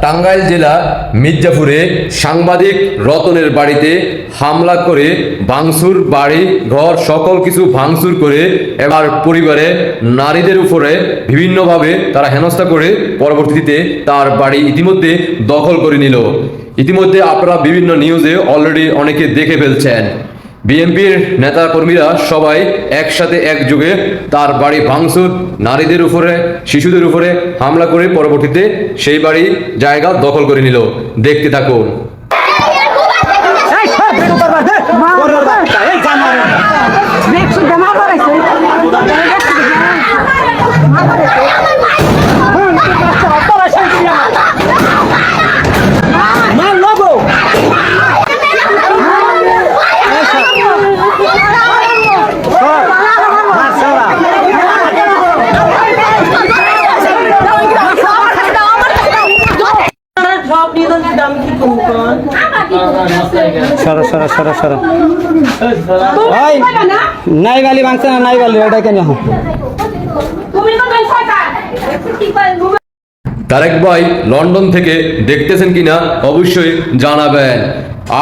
টাঙ্গাইল জেলা মির্জাপুরে সাংবাদিক রতনের বাড়িতে হামলা করে ভাঙচুর, বাড়ি, ঘর, সকল কিছু ভাঙচুর করে এবার পরিবারে নারীদের উপরে বিভিন্নভাবে তারা হেনস্থা করে পরবর্তীতে তার বাড়ি ইতিমধ্যে দখল করে নিল। ইতিমধ্যে আপনারা বিভিন্ন নিউজে অলরেডি অনেকে দেখে ফেলছেন। বিএনপির নেতা কর্মীরা সবাই একসাথে একযোগে তার বাড়ি ভাঙচুর, নারীদের উপরে, শিশুদের উপরে হামলা করে পরবর্তীতে সেই বাড়ি জায়গা দখল করে নিল। দেখতে থাকুন। সরো সরো সরো সরো। ভাই নাই গালি ভাঙছে না নাই গালি এটা কেন? তারেক ভাই লন্ডন থেকে দেখতেছেন কিনা অবশ্যই জানাবেন।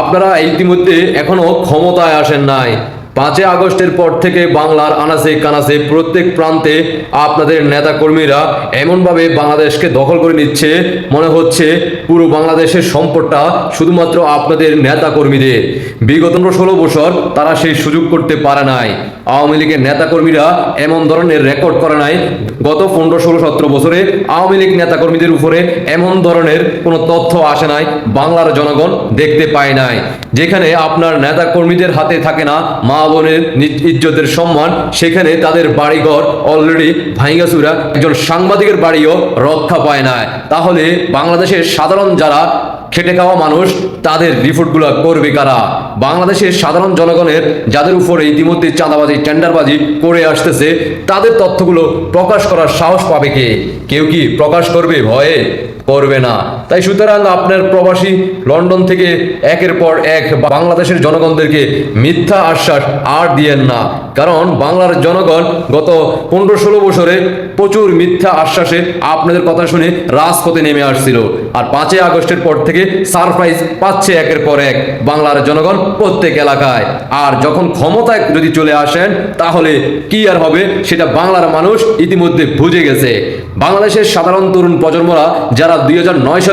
আপনারা ইতিমধ্যে এখনও ক্ষমতায় আসেন নাই। পাঁচই আগস্টের পর থেকে বাংলার আনাসে কানাসে প্রত্যেক প্রান্তে আপনাদের নেতাকর্মীরা এমনভাবে বাংলাদেশকে দখল করে নিচ্ছে, মনে হচ্ছে পুরো বাংলাদেশের সম্পদটা শুধুমাত্র আপনাদের নেতাকর্মীদের। বিগত ষোলো বছর তারা সেই সুযোগ করতে পারে নাই। আওয়ামী লীগের নেতা কর্মীরা এমন ধরনের রেকর্ড করে নাই। গত পনেরো, ষোলো, সতেরো বছরে আওয়ামী লীগ নেতা কর্মীদের উপরে এমন ধরনের কোনো তথ্য আসে নাই, বাংলার জনগণ দেখতে পায় নাই। যেখানে আপনার নেতা কর্মীদের হাতে থাকে না, মা বোনের ইজ্জতের সম্মান, সেখানে তাদের বাড়িঘর অলরেডি ভাইঙ্গাসুরা একজন সাংবাদিকের বাড়িও রক্ষা পায় না তাহলে বাংলাদেশের সাধারণ যারা খেটে খাওয়া মানুষ, তাদের রিপোর্টগুলো করবে কারা? বাংলাদেশের সাধারণ জনগণের, যাদের উপরে ইতিমধ্যে চাঁদাবাজি, টেন্ডারবাজি করে আসতেছে, তাদের তথ্যগুলো প্রকাশ করার সাহস পাবে কে? কেউ কি প্রকাশ করবে? ভয়ে করবে না। তাই সুতরাং আপনার প্রবাসী লন্ডন থেকে একের পর এক বাংলাদেশের জনগণদেরকে মিথ্যা আশ্বাস আর দিয়েন না। কারণ বাংলার জনগণ গত পনেরো ষোলো বছরে প্রচুর মিথ্যা আশ্বাসে আপনাদের কথা শুনে রাজপথে নেমে আসছিল। আর পাঁচই আগস্টের পর থেকে সারপ্রাইজ পাচ্ছে একের পর এক বাংলার জনগণ প্রত্যেক এলাকায়। আর যখন ক্ষমতায় যদি চলে আসেন, তাহলে কি আর হবে সেটা বাংলার মানুষ ইতিমধ্যে বুঝে গেছে। বাংলাদেশের সাধারণ তরুণ প্রজন্মরা, যারা দুই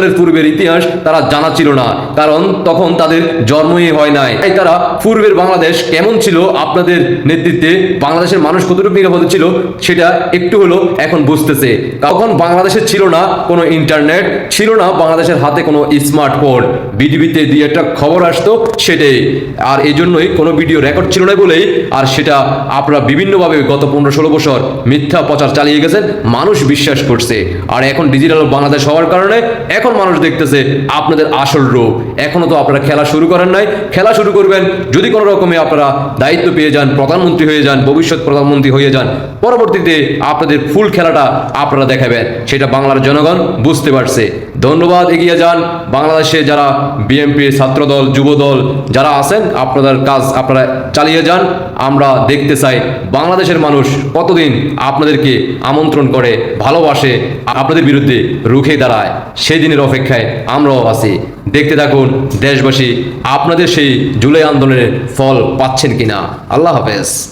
সালের পূর্বের ইতিহাস তারা জানা ছিল না। কারণ তখন তাদের জন্মই হয় নাই। তাই তারা পূর্বের বাংলাদেশ কেমন ছিল, আপনাদের নেতৃত্বে বাংলাদেশের মানুষ কতটুকু নিরাপদে ছিল, সেটা একটু হলো এখন বুঝতেছে। তখন বাংলাদেশে ছিল না কোনো ইন্টারনেট, ছিল না বাংলাদেশের হাতে কোনো স্মার্টফোন। বিডিবিতে দিয়ে একটা খবর আসতো সেটাই। আর এই জন্যই কোনো ভিডিও রেকর্ড ছিল না বলেই, আর সেটা আপনারা বিভিন্নভাবে গত পনেরো ষোলো বছর মিথ্যা প্রচার চালিয়ে গেছেন, মানুষ বিশ্বাস করছে। আর এখন ডিজিটাল বাংলাদেশ হওয়ার কারণে এখন মানুষ দেখতেছে, আপনাদের আসল রূপ। এখনও তো আপনারা খেলা শুরু করেন নাই। খেলা শুরু করবেন, যদি কোনো রকমে আপনারা দায়িত্ব পেয়ে যান, প্রধানমন্ত্রী হয়ে যান, ভবিষ্যৎ প্রধানমন্ত্রী হয়ে যান, পরবর্তীতে আপনাদের ফুল খেলাটা আপনারা দেখাবেন। সেটা বাংলার জনগণ বুঝতে পারছে। ধন্যবাদ, এগিয়ে যান। বাংলাদেশে যারা বিএনপি ছাত্রদল, যুবদল, যারা আছেন, আপনাদের কাজ আপনারা চালিয়ে যান। আমরা দেখতে চাই বাংলাদেশের মানুষ কতদিন আপনাদেরকে আমন্ত্রণ করে, ভালোবাসে, আপনাদের বিরুদ্ধে রুখে দাঁড়ায়। সেই দিনের অপেক্ষায় আমরাও আছি। দেখতে থাকুন, দেশবাসী, আপনাদের সেই জুলাই আন্দোলনের ফল পাচ্ছেন কিনা। আল্লাহ হাফেজ।